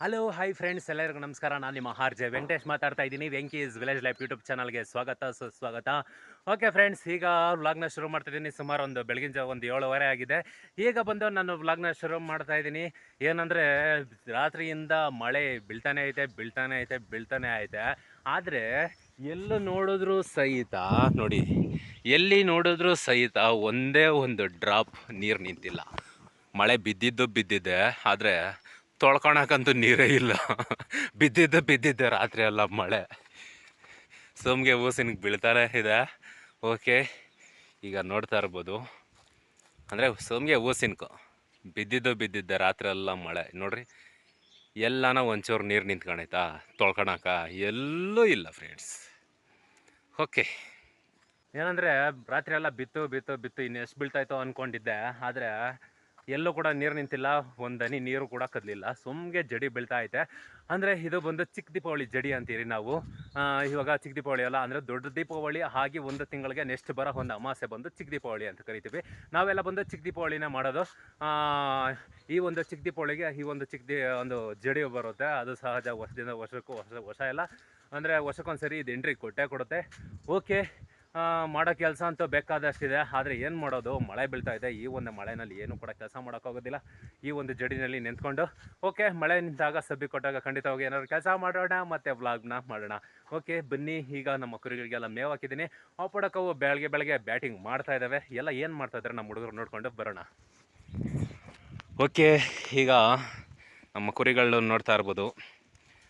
Hello hi friends ಎಲ್ಲರಿಗೂ ನಮಸ್ಕಾರ. ನಾನು ನಿಮ್ಮ ಆರ್ ಜೆ ವೆಂಕಟೇಶ್ ಮಾತಾಡ್ತಾ ಇದ್ದೀನಿ. ವೆಂಕೀಸ್ ವಿಲೇಜ್ ಲೈಫ್ ಯೂಟ್ಯೂಬ್ ಚಾನಲ್ಗೆ ಸ್ವಾಗತ, ಸುಸ್ವಾಗತ. ಓಕೆ ಫ್ರೆಂಡ್ಸ್ ಈಗ ವ್ಲಾಗ್ನ ಶುರು ಮಾಡ್ತಿದ್ದೀನಿ ಸುಮಾರು ಒಂದು ಬೆಳಗಿನ ಜಾವ ಒಂದು ಏಳುವರೆ ಆಗಿದೆ. ಈಗ ಬಂದು ನಾನು ವ್ಲಾಗ್ನ ಶುರು ಮಾಡ್ತಾ ಇದ್ದೀನಿ. ಏನಂದರೆ, ರಾತ್ರಿಯಿಂದ ಮಳೆ ಬೀಳ್ತಾನೆ ಐತೆ ಬೀಳ್ತಾನೆ ಐತೆ ಬೀಳ್ತಾನೆ ಐತೆ. ಆದರೆ, ಎಲ್ಲೂ ನೋಡಿದ್ರೂ ಸಹಿತ, ನೋಡಿ, ಎಲ್ಲಿ ನೋಡಿದ್ರೂ ಸಹಿತ ಒಂದೇ ಒಂದು ಡ್ರಾಪ್ ನೀರು ನಿಂತಿಲ್ಲ. ಮಳೆ ಬಿದ್ದಿದ್ದು ಬಿದ್ದಿದ್ದೆ ಆದರೆ ತೊಳ್ಕೊಳಕ್ಕಂತೂ ನೀರೇ ಇಲ್ಲ. ಬಿದ್ದಿದ್ದ ಬಿದ್ದಿದ್ದೆ ರಾತ್ರಿ ಎಲ್ಲ ಮಳೆ. ಸೋಮ್ಗೆ ಊಸಿನಿಗೆ ಬೀಳ್ತಾನೆ ಇದೆ. ಓಕೆ, ಈಗ ನೋಡ್ತಾ ಇರ್ಬೋದು. ಅಂದರೆ ಸೋಮ್ಗೆ ಊಸಿನ್ಕು ಬಿದ್ದಿದ್ದು ಬಿದ್ದಿದ್ದೆ ರಾತ್ರಿ ಎಲ್ಲ ಮಳೆ. ನೋಡ್ರಿ, ಎಲ್ಲಾನ ಒಂಚೂರು ನೀರು ನಿಂತ್ಕೊಂಡೈತಾ? ತೊಳ್ಕೊಳಕ ಎಲ್ಲೂ ಇಲ್ಲ ಫ್ರೆಂಡ್ಸ್ ಓಕೆ. ಏನಂದರೆ ರಾತ್ರಿ ಎಲ್ಲ ಬಿತ್ತು ಬಿತ್ತು ಬಿತ್ತು ಇನ್ನು ಎಷ್ಟು ಅಂದ್ಕೊಂಡಿದ್ದೆ ಆದರೆ ಎಲ್ಲೂ ಕೂಡ ನೀರು ನಿಂತಿಲ್ಲ, ಒಂದು ನೀರು ಕೂಡ ಕದಲಿಲ್ಲ. ಸುಮ್ಗೆ ಜಡಿ ಬೀಳ್ತಾ ಐತೆ. ಅಂದರೆ ಇದು ಬಂದು ಚಿಕ್ಕ ದೀಪಾವಳಿ ಜಡಿ ಅಂತೀರಿ ನಾವು. ಇವಾಗ ಚಿಕ್ಕ ದೀಪಾವಳಿ ಅಲ್ಲ, ಅಂದರೆ ದೊಡ್ಡ ದೀಪಾವಳಿ, ಹಾಗೆ ಒಂದು ತಿಂಗಳಿಗೆ ನೆಕ್ಸ್ಟ್ ಬರೋ ಒಂದು ಅಮಾಸೆ ಬಂದು ಚಿಕ್ಕ ದೀಪಾವಳಿ ಅಂತ ಕರಿತೀವಿ. ನಾವೆಲ್ಲ ಬಂದು ಚಿಕ್ಕ ದೀಪಾವಳಿನ ಮಾಡೋದು. ಈ ಒಂದು ಚಿಕ್ಕ ದೀಪಾವಳಿಗೆ ಈ ಒಂದು ಚಿಕ್ಕ ದಿ, ಒಂದು ಜಡಿ ಬರುತ್ತೆ. ಅದು ಸಹಜ ವರ್ಷದಿಂದ ವರ್ಷಕ್ಕೂ ವರ್ಷ ವರ್ಷ ಎಲ್ಲ. ಅಂದರೆ ವರ್ಷಕ್ಕೊಂದ್ಸರಿ ಇದು ಎಂಟ್ರಿ ಕೊಟ್ಟೆ ಕೊಡುತ್ತೆ. ಓಕೆ. ಮಾಡೋ ಕೆಲಸ ಅಂತೂ ಬೇಕಾದಷ್ಟಿದೆ. ಆದರೆ ಏನು ಮಾಡೋದು? ಮಳೆ ಬೀಳ್ತಾ ಇದೆ. ಈ ಒಂದು ಮಳೆನಲ್ಲಿ ಏನು ಕೂಡ ಕೆಲಸ ಮಾಡೋಕ್ಕಾಗೋದಿಲ್ಲ ಈ ಒಂದು ಜಡಿನಲ್ಲಿ ನಿಂತ್ಕೊಂಡು, ಓಕೆ, ಮಳೆ ನಿಂತಾಗ ಸಬ್ಬಿ ಕೊಟ್ಟಾಗ ಖಂಡಿತವಾಗಿ ಏನಾದ್ರು ಕೆಲಸ ಮಾಡೋಣ, ಮತ್ತು ವ್ಲಾಗ್ನ ಮಾಡೋಣ. ಓಕೆ, ಬನ್ನಿ, ಈಗ ನಮ್ಮ ಕುರಿಗಳಿಗೆಲ್ಲ ಮೇವು ಹಾಕಿದ್ದೀನಿ. ಅವು ಬೆಳಗ್ಗೆ ಬೆಳಗ್ಗೆ ಬ್ಯಾಟಿಂಗ್ ಮಾಡ್ತಾ ಇದ್ದಾವೆ ಎಲ್ಲ ಏನು ಮಾಡ್ತಾ ಇದ್ದಾರೆ ನಮ್ಮ ಹುಡುಗರು ನೋಡಿಕೊಂಡು ಬರೋಣ. ಓಕೆ, ಈಗ ನಮ್ಮ ಕುರಿಗಳು ನೋಡ್ತಾ ಇರ್ಬೋದು.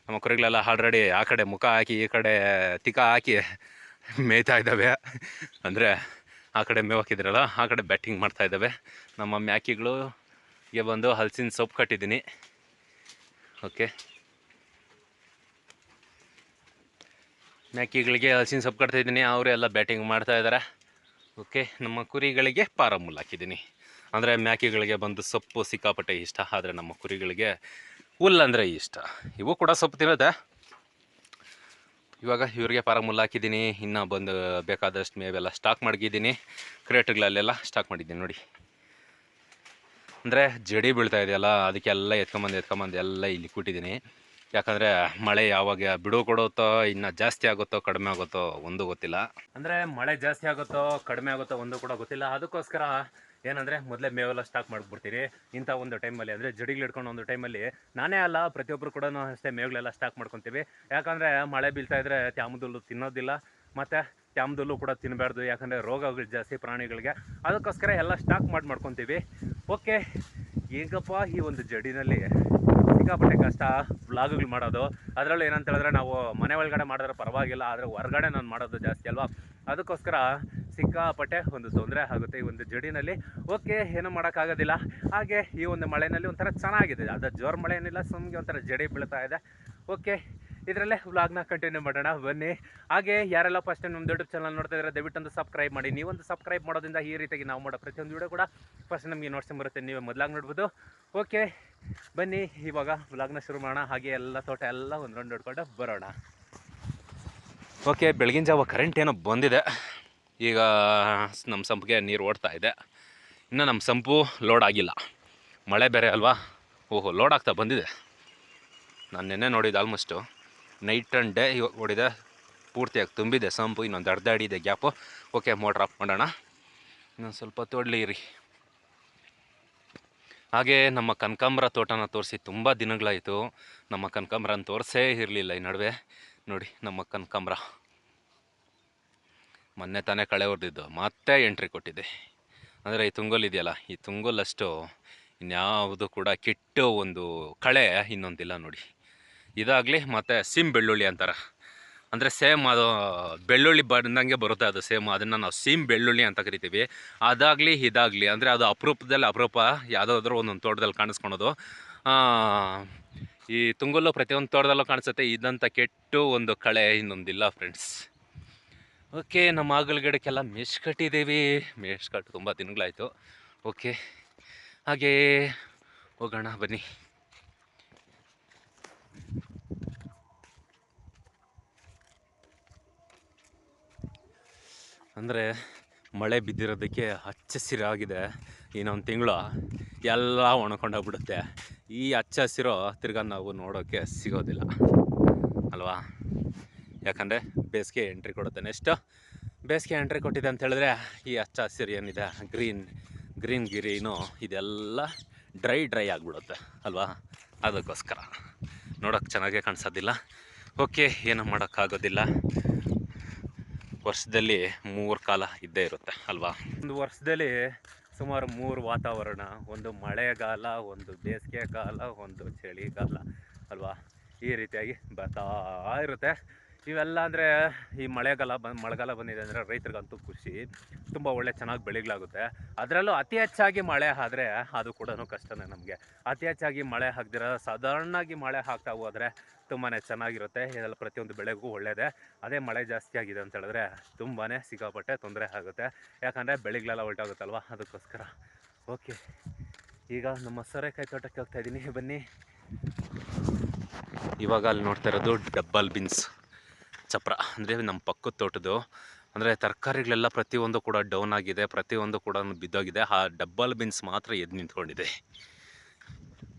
ನಮ್ಮ ಕುರಿಗಳೆಲ್ಲ ಆಲ್ರೆಡಿ ಆ ಕಡೆ ಮುಖ ಹಾಕಿ, ಈ ಕಡೆ ತಿಕ್ಕ ಹಾಕಿ ಮೇಯ್ತಾ ಇದ್ದಾವೆ. ಅಂದರೆ ಆ ಕಡೆ ಮೇವಾಕಿದ್ರಲ್ಲ ಆ ಕಡೆ ಬ್ಯಾಟಿಂಗ್ ಮಾಡ್ತಾ ಇದ್ದಾವೆ. ನಮ್ಮ ಮ್ಯಾಕಿಗಳು ಗೆ ಬಂದು ಹಲಸಿನ ಸೊಪ್ಪು ಕಟ್ಟಿದ್ದೀನಿ. ಓಕೆ. ಮ್ಯಾಕಿಗಳಿಗೆ ಹಲಸಿನ ಸೊಪ್ಪು ಕಟ್ತಾ ಇದ್ದೀನಿ. ಅವರು ಎಲ್ಲ ಬ್ಯಾಟಿಂಗ್ ಮಾಡ್ತಾ ಇದ್ದಾರೆ. ಓಕೆ. ನಮ್ಮ ಕುರಿಗಳಿಗೆ ಪಾರಮುಲ್ ಹಾಕಿದ್ದೀನಿ. ಅಂದರೆ ಮ್ಯಾಕಿಗಳಿಗೆ ಬಂದು ಸೊಪ್ಪು ಸಿಕ್ಕಾಪಟ್ಟೆ ಇಷ್ಟ, ಆದರೆ ನಮ್ಮ ಕುರಿಗಳಿಗೆ ಹುಲ್ಲು ಅಂದರೆ ಇಷ್ಟ. ಇವು ಕೂಡ ಸೊಪ್ಪು ತಿನ್ನತ್ತೆ. ಇವಾಗ ಇವ್ರಿಗೆ ಪಾರಮುಲ್ ಹಾಕಿದ್ದೀನಿ. ಇನ್ನೂ ಬಂದು ಬೇಕಾದಷ್ಟು ಮೇವೆಲ್ಲ ಸ್ಟಾಕ್ ಮಾಡಿದ್ದೀನಿ ಕ್ರೇಟ್ಗಳಲ್ಲೆಲ್ಲ ಸ್ಟಾಕ್ ಮಾಡಿದ್ದೀನಿ ನೋಡಿ. ಅಂದರೆ ಜಡಿ ಬೀಳ್ತಾ ಇದೆಯಲ್ಲ, ಅದಕ್ಕೆಲ್ಲ ಎತ್ಕೊಂಬಂದು ಎತ್ಕೊಂಬಂದು ಎಲ್ಲ ಇಲ್ಲಿ ಕೂಟಿದ್ದೀನಿ. ಯಾಕಂದರೆ ಮಳೆ ಯಾವಾಗ ಬಿಡು ಕೊಡುತ್ತೋ, ಇನ್ನು ಜಾಸ್ತಿ ಆಗುತ್ತೋ, ಕಡಿಮೆ ಆಗುತ್ತೋ, ಒಂದು ಗೊತ್ತಿಲ್ಲ. ಅಂದರೆ ಮಳೆ ಜಾಸ್ತಿ ಆಗುತ್ತೋ, ಕಡಿಮೆ ಆಗುತ್ತೋ, ಒಂದು ಕೂಡ ಗೊತ್ತಿಲ್ಲ. ಅದಕ್ಕೋಸ್ಕರ ಏನಂದರೆ ಮೊದಲೇ ಮೇವೆಲ್ಲ ಸ್ಟಾಕ್ ಮಾಡಿಬಿಡ್ತೀರಿ. ಇಂಥ ಒಂದು ಟೈಮಲ್ಲಿ ಅಂದರೆ ಜಡಿಗಳು ಹಿಡ್ಕೊಂಡು ಒಂದು ಟೈಮಲ್ಲಿ ನಾನೇ ಅಲ್ಲ ಪ್ರತಿಯೊಬ್ಬರು ಕೂಡ ಅಷ್ಟೇ ಮೇವುಗಳೆಲ್ಲ ಸ್ಟಾಕ್ ಮಾಡ್ಕೊತೀವಿ. ಯಾಕಂದರೆ ಮಳೆ ಬೀಳ್ತಾ ಇದ್ರೆ ತ್ಯಾಮದಲ್ಲೂ ತಿನ್ನೋದಿಲ್ಲ, ಮತ್ತು ತ್ಯಾಮದಲ್ಲೂ ಕೂಡ ತಿನ್ನಬಾರ್ದು ಯಾಕಂದರೆ ರೋಗಗಳು ಜಾಸ್ತಿ ಪ್ರಾಣಿಗಳಿಗೆ. ಅದಕ್ಕೋಸ್ಕರ ಎಲ್ಲ ಸ್ಟಾಕ್ ಮಾಡಿ ಮಾಡ್ಕೊತೀವಿ. ಓಕೆ ಈಗಪ್ಪ ಈ ಒಂದು ಜಡಿನಲ್ಲಿ ಸಿಕ್ಕಾಪಟ್ಟೆ ಕಷ್ಟ ವ್ಲಾಗ್ಗಳು ಮಾಡೋದು. ಅದರಲ್ಲೂ ಏನಂತ ಹೇಳಿದ್ರೆ ನಾವು ಮನೆ ಒಳಗಡೆ ಮಾಡಿದ್ರೆ ಪರವಾಗಿಲ್ಲ, ಆದರೆ ಹೊರಗಡೆ ನಾನು ಮಾಡೋದು ಜಾಸ್ತಿ ಅಲ್ವಾ? ಅದಕ್ಕೋಸ್ಕರ ಸಿಕ್ಕಾಪಟ್ಟೆ ಒಂದು ತೊಂದರೆ ಆಗುತ್ತೆ ಈ ಒಂದು ಜಡಿನಲ್ಲಿ. ಓಕೆ, ಏನೂ ಮಾಡೋಕ್ಕಾಗೋದಿಲ್ಲ. ಹಾಗೆ ಈ ಒಂದು ಮಳೆಯಲ್ಲಿ ಒಂಥರ ಚೆನ್ನಾಗಿದೆ. ಅದು ಜೋರು ಮಳೆ ಏನಿಲ್ಲ ಸುಮ್ಗೆ ಒಂಥರ ಜಡಿ ಬೀಳ್ತಾ ಇದೆ. ಓಕೆ, ಇದರಲ್ಲೇ ವ್ಲಾಗ್ನ ಕಂಟಿನ್ಯೂ ಮಾಡೋಣ, ಬನ್ನಿ. ಹಾಗೆ ಯಾರೆಲ್ಲ ಫಸ್ಟ್ ನಮ್ಮ ಯೂಟ್ಯೂಬ್ ಚಾನಲ್ ನೋಡ್ತಾ ಇದ್ದಾರೆ ದಯವಿಟ್ಟು ಒಂದು ಸಬ್ಸ್ಕ್ರೈಬ್ ಮಾಡಿ. ನೀವೊಂದು ಸಬ್ಸ್ಕ್ರೈಬ್ ಮಾಡೋದ್ರಿಂದ ಈ ರೀತಿಯಾಗಿ ನಾವು ಮಾಡೋ ಪ್ರತಿಯೊಂದು ವಿಡಿಯೋ ಕೂಡ ಫಸ್ಟ್ ನಮಗೆ ನೋಡ್ಸ್ಕೊಂಡ್ ಬರುತ್ತೆ. ನೀವೇ ಮೊದಲಾಗಿ ನೋಡ್ಬೋದು. ಓಕೆ ಬನ್ನಿ, ಇವಾಗ ವ್ಲಾಗ್ನ ಶುರು ಮಾಡೋಣ. ಹಾಗೆ ಎಲ್ಲ ತೋಟ ಎಲ್ಲ ಒಂದು ರೌಂಡ್ ಹೊಡ್ಕೊಂಡು ಬರೋಣ. ಓಕೆ ಬೆಳಗಿನ ಜಾವ ಕರೆಂಟ್ ಏನೋ ಬಂದಿದೆ. ಈಗ ನಮ್ಮ ಸಂಪಿಗೆ ನೀರು ಓಡ್ತಾ ಇದೆ. ಇನ್ನು ನಮ್ಮ ಸಂಪು ಲೋಡ್ ಆಗಿಲ್ಲ. ಮಳೆ ಬೇರೆ ಅಲ್ವಾ? ಓಹೋ ಲೋಡ್ ಆಗ್ತಾ ಬಂದಿದೆ. ನಾನು ನಿನ್ನೆ ನೋಡಿದ್ದು ಆಲ್ಮೋಸ್ಟು ನೈಟ್ ಆ್ಯಂಡ್ ಡೇ ಇವಾಗ ಓಡಿದೆ. ಪೂರ್ತಿಯಾಗಿ ತುಂಬಿದೆ ಸಂಪು, ಇನ್ನೊಂದು ಅರ್ಧ ಅಡಿ ಇದೆ ಗ್ಯಾಪು ಓಕೆ ಮೋಟ್ರ್ ಆಫ್ ಮಾಡೋಣ. ಇನ್ನೊಂದು ಸ್ವಲ್ಪ ತೊಡ್ಲಿ ರೀ ಹಾಗೆ ನಮ್ಮ ಕನಕಾಂಬರ ತೋಟನ ತೋರಿಸಿ ತುಂಬ ದಿನಗಳಾಯಿತು. ನಮ್ಮ ಕನಕಾಂಬರನ ತೋರಿಸೇ ಇರಲಿಲ್ಲ ಈ ನಡುವೆ. ನೋಡಿ, ನಮ್ಮ ಕನಕಾಂಬರ. ಮೊನ್ನೆ ತಾನೇ ಕಳೆ ಹೊಡೆದಿದ್ದು ಮತ್ತೆ ಎಂಟ್ರಿ ಕೊಟ್ಟಿದೆ. ಅಂದರೆ ಈ ತುಂಗೋಲ್ ಇದೆಯಲ್ಲ, ಈ ತುಂಗೋಲಷ್ಟು ಇನ್ಯಾವುದು ಕೂಡ ಕೆಟ್ಟ ಒಂದು ಕಳೆ ಇನ್ನೊಂದಿಲ್ಲ ನೋಡಿ. ಇದಾಗಲಿ ಮತ್ತು ಸಿಮ್ ಬೆಳ್ಳುಳ್ಳಿ ಅಂತಾರೆ. ಅಂದರೆ ಸೇಮ್ ಅದು ಬೆಳ್ಳುಳ್ಳಿ ಬಂದಂಗೆ ಬರುತ್ತೆ ಅದು ಸೇಮ್, ಅದನ್ನು ನಾವು ಸೀಮ್ ಬೆಳ್ಳುಳ್ಳಿ ಅಂತ ಕರಿತೀವಿ. ಅದಾಗಲಿ ಇದಾಗಲಿ, ಅಂದರೆ ಅದು ಅಪರೂಪದಲ್ಲಿ ಅಪರೂಪ, ಯಾವುದಾದ್ರೂ ಒಂದೊಂದು ತೋಟದಲ್ಲಿ ಕಾಣಿಸ್ಕೊಳೋದು. ಈ ತುಂಗಲ್ಲು ಪ್ರತಿಯೊಂದು ತೋಟದಲ್ಲೂ ಕಾಣಿಸುತ್ತೆ. ಇದಂಥ ಕೆಟ್ಟು ಒಂದು ಕಳೆ, ಇನ್ನೊಂದಿಲ್ಲ ಫ್ರೆಂಡ್ಸ್ ಓಕೆ ನಮ್ಮ ಆಗಲ ಗಿಡಕ್ಕೆಲ್ಲ ಮೇಷ್ ಕಟ್ಟಿದ್ದೀವಿ. ಮೇಷ್ ಕಟ್ಟು ತುಂಬ ದಿನಗಳಾಯಿತು ಓಕೆ ಹಾಗೇ ಹೋಗೋಣ, ಬನ್ನಿ. ಅಂದರೆ ಮಳೆ ಬಿದ್ದಿರೋದಕ್ಕೆ ಹಚ್ಚ ಹಸಿರಾಗಿದೆ ಇನ್ನೊಂದು ತಿಂಗಳು ಎಲ್ಲ ಒಣಕೊಂಡೋಗ್ಬಿಡುತ್ತೆ ಈ ಹಚ್ಚ ಹಸಿರು ತಿರ್ಗಾ ನಾವು ನೋಡೋಕ್ಕೆ ಸಿಗೋದಿಲ್ಲ. ಅಲ್ವಾ? ಯಾಕಂದರೆ ಬೇಸಿಗೆ ಎಂಟ್ರಿ ಕೊಡುತ್ತೆ ನೆಕ್ಸ್ಟು ಬೇಸಿಗೆ ಎಂಟ್ರಿ ಕೊಟ್ಟಿದೆ ಅಂತ ಹೇಳಿದ್ರೆ ಈ ಹಚ್ಚ ಹಸಿರು ಏನಿದೆ? ಗ್ರೀನ್ ಗ್ರೀನ್ ಗಿರೀನು ಇದೆಲ್ಲ ಡ್ರೈ ಡ್ರೈ ಆಗಿಬಿಡುತ್ತೆ. ಅಲ್ವಾ? ಅದಕ್ಕೋಸ್ಕರ. ನೋಡೋಕ್ಕೆ ಚೆನ್ನಾಗೇ ಕಾಣಿಸೋದಿಲ್ಲ. ಓಕೆ ಏನೂ ಮಾಡೋಕ್ಕಾಗೋದಿಲ್ಲ. ವರ್ಷದಲ್ಲಿ ಮೂರು ಕಾಲ ಇದ್ದೇ ಇರುತ್ತೆ, ಅಲ್ವಾ? ಒಂದು ವರ್ಷದಲ್ಲಿ ಸುಮಾರು ಮೂರು ವಾತಾವರಣ, ಒಂದು ಮಳೆಗಾಲ, ಒಂದು ಬೇಸಿಗೆ ಕಾಲ ಒಂದು ಚಳಿಗಾಲ, ಅಲ್ವಾ? ಈ ರೀತಿಯಾಗಿ ಬರ್ತಾ ಇರುತ್ತೆ. ಇವೆಲ್ಲ ಅಂದರೆ ಈ ಮಳೆಗಾಲ ಬಂದು ಮಳೆಗಾಲ ಬಂದಿದೆ ಅಂದರೆ ರೈತರಿಗಂತೂ ಖುಷಿ. ತುಂಬ ಒಳ್ಳೆ ಚೆನ್ನಾಗಿ ಬೆಳೆಗಳಾಗುತ್ತೆ. ಅದರಲ್ಲೂ ಅತಿ ಹೆಚ್ಚಾಗಿ ಮಳೆ ಆದರೆ ಅದು ಕೂಡ ಕಷ್ಟನೇ ನಮಗೆ. ಅತಿ ಹೆಚ್ಚಾಗಿ ಮಳೆ ಹಾಕ್ದಿರ ಸಾಧಾರಣವಾಗಿ ಮಳೆ ಹಾಕ್ತಾ ಹೋದರೆ ತುಂಬಾ ಚೆನ್ನಾಗಿರುತ್ತೆ. ಇದೆಲ್ಲ ಪ್ರತಿಯೊಂದು ಬೆಳೆಗೂ ಒಳ್ಳೆಯದೇ ಅದೇ ಮಳೆ ಜಾಸ್ತಿ ಆಗಿದೆ ಅಂತ ಹೇಳಿದ್ರೆ ತುಂಬಾ ಸಿಕ್ಕಾಪಟ್ಟೆ ತೊಂದರೆ ಆಗುತ್ತೆ. ಯಾಕಂದರೆ ಬೆಳೆಗಳೆಲ್ಲ ಹೊಲ್ಟಾಗುತ್ತಲ್ವ ಅದಕ್ಕೋಸ್ಕರ. ಓಕೆ. ಈಗ ನಮ್ಮ ಸೋರೆಕಾಯಿ ತೋಟಕ್ಕೆ ಹೋಗ್ತಾ ಇದ್ದೀನಿ. ಬನ್ನಿ. ಇವಾಗ ಅಲ್ಲಿ ನೋಡ್ತಾ ಇರೋದು ಡಬ್ಬಲ್ ಬಿನ್ಸ್. ಚಪ್ರ ಅಂದರೆ ನಮ್ಮ ಪಕ್ಕದ ತೋಟದ್ದು, ಅಂದರೆ ತರಕಾರಿಗಳೆಲ್ಲ ಪ್ರತಿಯೊಂದು ಕೂಡ ಡೌನ್ ಆಗಿದೆ, ಪ್ರತಿಯೊಂದು ಕೂಡ ಬಿದ್ದೋಗಿದೆ. ಆ ಡಬ್ಬಲ್ ಬೀನ್ಸ್ ಮಾತ್ರ ಎದ್ದು ನಿಂತ್ಕೊಂಡಿದೆ.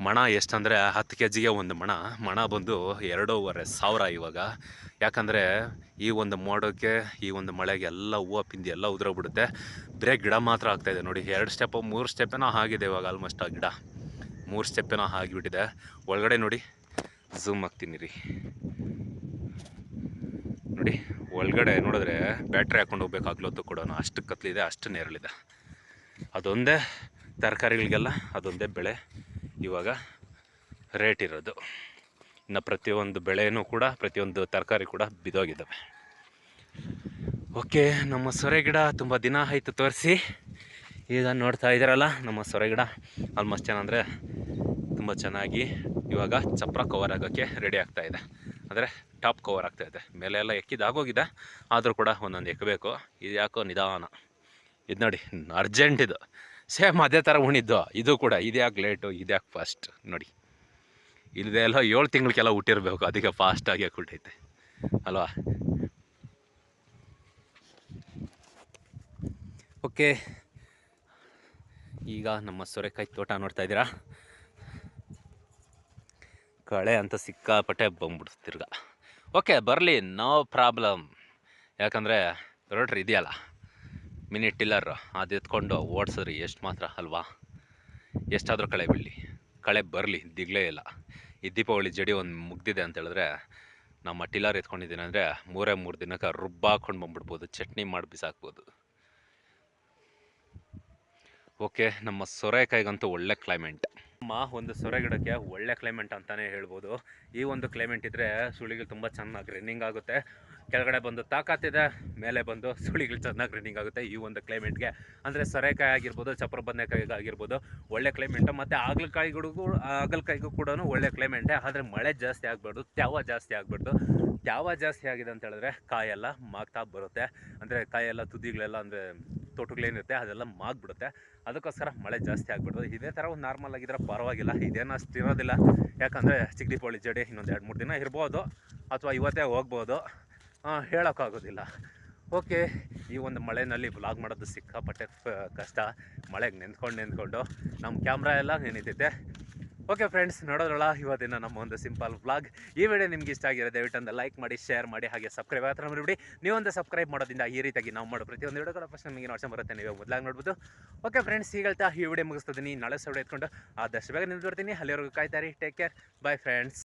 ಮಣ ಎಷ್ಟಂದರೆ ಹತ್ತು ಕೆ ಜಿಗೆ ಒಂದು ಮಣ. ಮಣ ಬಂದು ಎರಡೂವರೆ ಸಾವಿರ ಇವಾಗ. ಯಾಕಂದರೆ ಈ ಒಂದು ಮೋಡಕ್ಕೆ, ಈ ಒಂದು ಮಳೆಗೆ ಎಲ್ಲ ಹೂವು ಪಿಂದಿ ಎಲ್ಲ ಉದುರೋಗ್ಬಿಡುತ್ತೆ ಬರೀ ಗಿಡ ಮಾತ್ರ ಆಗ್ತಾಯಿದೆ ನೋಡಿ. ಎರಡು ಸ್ಟೆಪ್ ಮೂರು ಸ್ಟೆಪ್ಪೇನೋ ಆಗಿದೆ ಇವಾಗ ಆಲ್ಮೋಸ್ಟ್ ಆ ಗಿಡ. ಮೂರು ಸ್ಟೆಪ್ಪೇನೋ ಆಗಿಬಿಟ್ಟಿದೆ. ಒಳಗಡೆ ನೋಡಿ. ಝೂಮ್ ಆಗ್ತೀನಿ ರೀ. ನೋಡಿ ಒಳಗಡೆ ನೋಡಿದ್ರೆ ಬ್ಯಾಟ್ರಿ ಹಾಕೊಂಡು ಹೋಗ್ಬೇಕಾಗ್ಲತ್ತು ಕೂಡ ಅಷ್ಟು ಕತ್ಲಿದೆ, ಅಷ್ಟು ನೇರಳಿದೆ. ಅದೊಂದೇ ತರಕಾರಿಗಳಿಗೆಲ್ಲ, ಅದೊಂದೇ ಬೆಳೆ. ಇವಾಗ ರೇಟ್ ಇರೋದು. ಇನ್ನು ಪ್ರತಿಯೊಂದು ಬೆಳೆಯೂ ಕೂಡ, ಪ್ರತಿಯೊಂದು ತರಕಾರಿ ಕೂಡ ಬಿದೋಗಿದ್ದಾವೆ ಓಕೆ, ನಮ್ಮ ಸೊರೆ ಗಿಡ ತುಂಬ ದಿನ ಆಯಿತು ತೋರಿಸಿ. ಈಗ ನೋಡ್ತಾ ಇದ್ದೀರಲ್ಲ, ನಮ್ಮ ಸೊರೆ ಗಿಡ ಆಲ್ಮೋಸ್ಟ್ ಏನಂದರೆ ತುಂಬ ಚೆನ್ನಾಗಿ ಇವಾಗ ಚಪ್ರ ಕವರ್ ಆಗೋಕ್ಕೆ ರೆಡಿ ಆಗ್ತಾಯಿದೆ ಅಂದರೆ ಟಾಪ್ ಕವರ್ ಆಗ್ತಾ ಇದೆ. ಮೇಲೆ ಎಲ್ಲ ಎಕ್ಕಿದ್ದು ಆಗೋಗಿದೆ. ಆದರೂ ಕೂಡ ಒಂದೊಂದು ಎಕ್ಕಬೇಕು ಇದು ಯಾಕೋ ನಿಧಾನ. ಇದು ನೋಡಿ ಅರ್ಜೆಂಟ್ ಇದು. ಸೇಮ್ ಅದೇ ಥರ ಉಣಿದ್ದು ಇದು ಕೂಡ ಇದ್ಯಾಕೆ ಲೇಟು ಇದ್ಯಾಕೆ ಫಾಸ್ಟ್ ನೋಡಿ. ಇಲ್ಲದೆ ಏಳು ತಿಂಗಳಿಗೆಲ್ಲ ಹುಟ್ಟಿರಬೇಕು. ಅದಕ್ಕೆ ಫಾಸ್ಟಾಗಿ ಹುಟ್ಟೈತೆ ಅಲ್ವಾ? ಓಕೆ ಈಗ ನಮ್ಮ ಸೊರೆಕಾಯಿ ತೋಟ ನೋಡ್ತಾ ಇದ್ದೀರಾ? ಕಳೆ ಅಂತ ಸಿಕ್ಕಾಪಟ್ಟೆ ಬಂದ್ಬಿಡ್ತು ತಿರ್ಗ. ಓಕೆ, ಬರಲಿ, ನೋ ಪ್ರಾಬ್ಲಮ್. ಯಾಕಂದರೆ ರೋಟ್ರಿ ಇದೆಯಲ್ಲ? ಮಿನಿ ಟಿಲ್ಲರ್, ಅದು ಎತ್ಕೊಂಡು ಓಡಿಸಿದ್ರಿ ಎಷ್ಟು ಮಾತ್ರ, ಅಲ್ವಾ? ಎಷ್ಟಾದರೂ ಕಳೆ ಬೀಳಲಿ ಕಳೆ ಬರಲಿ, ದಿಗ್ಲೇ ಇಲ್ಲ. ಈ ದೀಪಾವಳಿ ಜಡಿ ಒಂದು ಮುಗ್ದಿದೆ ಅಂತ ಹೇಳಿದ್ರೆ, ನಮ್ಮ ಟಿಲ್ಲರ್ ಎತ್ಕೊಂಡಿದ್ದೀನಿ ಅಂದರೆ, ಮೂರೇ ಮೂರು ದಿನಕ್ಕೆ ರುಬ್ಬಾಕೊಂಡು ಬಂದ್ಬಿಡ್ಬೋದು, ಚಟ್ನಿ ಮಾಡಿ ಬಿಸಾಕ್ಬೋದು. ಓಕೆ, ನಮ್ಮ ಸೊರೆಕಾಯಿಗಂತೂ ಒಳ್ಳೆ ಕ್ಲೈಮೇಟ್ ನಮ್ಮ ಒಂದು ಸೊರೆ ಗಿಡಕ್ಕೆ ಒಳ್ಳೆ ಕ್ಲೈಮೇಟ್ ಅಂತಲೇ ಹೇಳ್ಬೋದು. ಈ ಒಂದು ಕ್ಲೈಮೇಟ್ ಇದ್ದರೆ ಸುಳಿಗಳು ತುಂಬ ಚೆನ್ನಾಗಿ ರನ್ನಿಂಗ್ ಆಗುತ್ತೆ. ಕೆಳಗಡೆ ಬಂದು ತಾಕತ್ತಿದೆ ಮೇಲೆ ಬಂದು ಸುಳಿಗಳು ಚೆನ್ನಾಗಿ ರನ್ನಿಂಗ್ ಆಗುತ್ತೆ ಈ ಒಂದು ಕ್ಲೈಮೇಟ್ಗೆ ಅಂದರೆ ಸೊರೆಕಾಯಿ ಆಗಿರ್ಬೋದು, ಚಪ್ರ ಬದನೆಕಾಯಿಗೆ ಆಗಿರ್ಬೋದು, ಒಳ್ಳೆ ಕ್ಲೈಮೇಟು ಮತ್ತು ಹಾಗಲಕಾಯಿಗಳಿಗೂ ಹಾಗಲಕಾಯಿಗೂ ಕೂಡ ಒಳ್ಳೆ ಕ್ಲೈಮೇಟೆ ಆದರೆ ಮಳೆ ಜಾಸ್ತಿ ಆಗಬಾರ್ದು, ತ್ಯಾವ ಜಾಸ್ತಿ ಆಗಬಾರ್ದು. ತ್ಯಾವ ಜಾಸ್ತಿ ಆಗಿದೆ ಅಂತ ಹೇಳಿದ್ರೆ ಕಾಯೆಲ್ಲ ಮಾಗ್ತಾ ಬರುತ್ತೆ. ಅಂದರೆ ಕಾಯೆಲ್ಲ ತುದಿಗಳೆಲ್ಲ ಅಂದರೆ ತೋಟಗಳೇನಿರುತ್ತೆ ಅದೆಲ್ಲ ಮಾಗ್ಬಿಡುತ್ತೆ. ಅದಕ್ಕೋಸ್ಕರ ಮಳೆ ಜಾಸ್ತಿ ಆಗಿಬಿಡ್ತದೆ. ಇದೇ ಥರ ಒಂದು ನಾರ್ಮಲ್ ಆಗಿದ್ರೆ ಪರವಾಗಿಲ್ಲ. ಇದೇನು ಅಷ್ಟು ಇರೋದಿಲ್ಲ. ಯಾಕಂದರೆ ಚಿಕ್ಕ ದೀಪಾವಳಿ, ಜಡಿ ಇನ್ನೊಂದು ಎರಡು ಮೂರು ದಿನ ಇರ್ಬೋದು ಅಥವಾ ಇವತ್ತೇ ಹೋಗ್ಬೋದು. ಹೇಳೋಕ್ಕಾಗೋದಿಲ್ಲ. ಓಕೆ, ಈ ಒಂದು ಮಳೆಯಲ್ಲಿ ಬ್ಲಾಗ್ ಮಾಡೋದು ಸಿಕ್ಕಾಪಟ್ಟೆ ಕಷ್ಟ. ಮಳೆಗೆ ನೆಂದ್ಕೊಂಡು ನೆಂದ್ಕೊಂಡು ನಮ್ಮ ಕ್ಯಾಮ್ರಾ ಎಲ್ಲ ನೆನೀತೈತೆ ಓಕೆ ಫ್ರೆಂಡ್ಸ್, ನೋಡೋದ್ರಲ್ಲ, ಇವತ್ತಿನ ನಮ್ಮ ಒಂದು ಸಿಂಪಲ್ ವ್ಲಾಗ್. ಈ ವಿಡಿಯೋ ನಿಮ್ಗೆ ಇಷ್ಟ ಆಗಿರೋ ದಯವಿಟ್ಟು ಲೈಕ್ ಮಾಡಿ ಶೇರ್ ಮಾಡಿ, ಹಾಗೆ ಸಬ್ಸ್ಕ್ರೈಬ್ ಹತ್ರ ಬಿಡಿ ನೀವೊಂದು ಸಬ್ಸ್ಕ್ರೈಬ್ ಮಾಡೋದಿಂದ ಈ ರೀತಿಯಾಗಿ ನಾವು ಮಾಡೋ ಪ್ರತಿಯೊಂದು ವಿಡಿಯೋ ಕೂಡ ಫಸ್ಟ್ ನಿಮಗೆ ನೋಡ್ಸೋ ಬರುತ್ತೆ. ನೀವು ಮೊದಲಾಗಿ ನೋಡ್ಬೋದು. ಓಕೆ ಫ್ರೆಂಡ್ಸ್, ಈಗ ಈ ವಿಡಿಯೋ ಮುಗಿಸ್ತಿದ್ದೀನಿ. ನಾಳೆ ಸೌಡೆ ಎತ್ಕೊಂಡು ಆದಷ್ಟು ಬೇಗ ನಿಂತು ಬರ್ತೀನಿ ಅಲ್ಲಿವರೆಗೂ ಕಾಯ್ತಾರೆ ಟೇಕ್ ಕೇರ್ ಬೈ ಫ್ರೆಂಡ್ಸ್